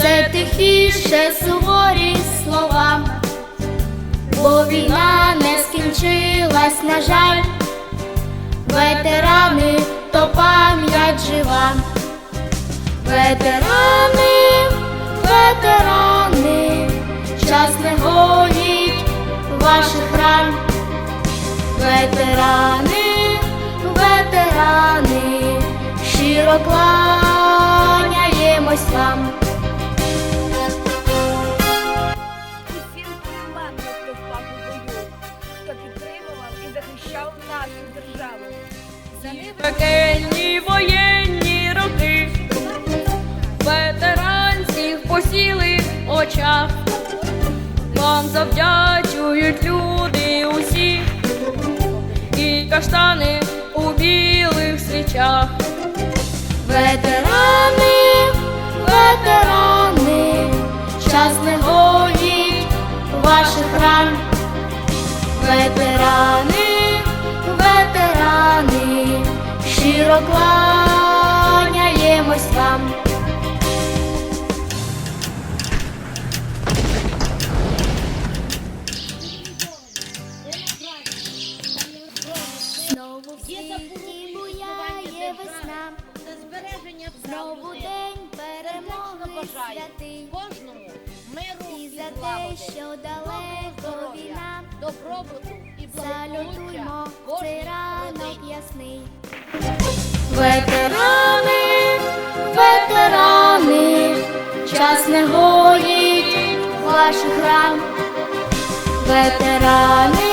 тихіше суворі слова, бо війна не скінчилась, на жаль, ветерани, то пам'ять жива. Ветерани, ветерани, час не гоїть ваших ран. Ветерани, ветерани, щиро кланяємось вам. Нашу державу. За Пекельні воєнні роки, ветеранських посіли в очах, вам завдячують люди усі, і каштани у білих свічах. Ветерани, ветерани, час не гоїть ваших ран. Ветерани, щиро кланяємось вам. Знову в світі буяє весна. за збереження Знову день перемоги святий, кожному миру і за те, що далеко війна, добробуту і благополуччя Ветерани, ветерани, час не гоїть ваших ран. Ветерани,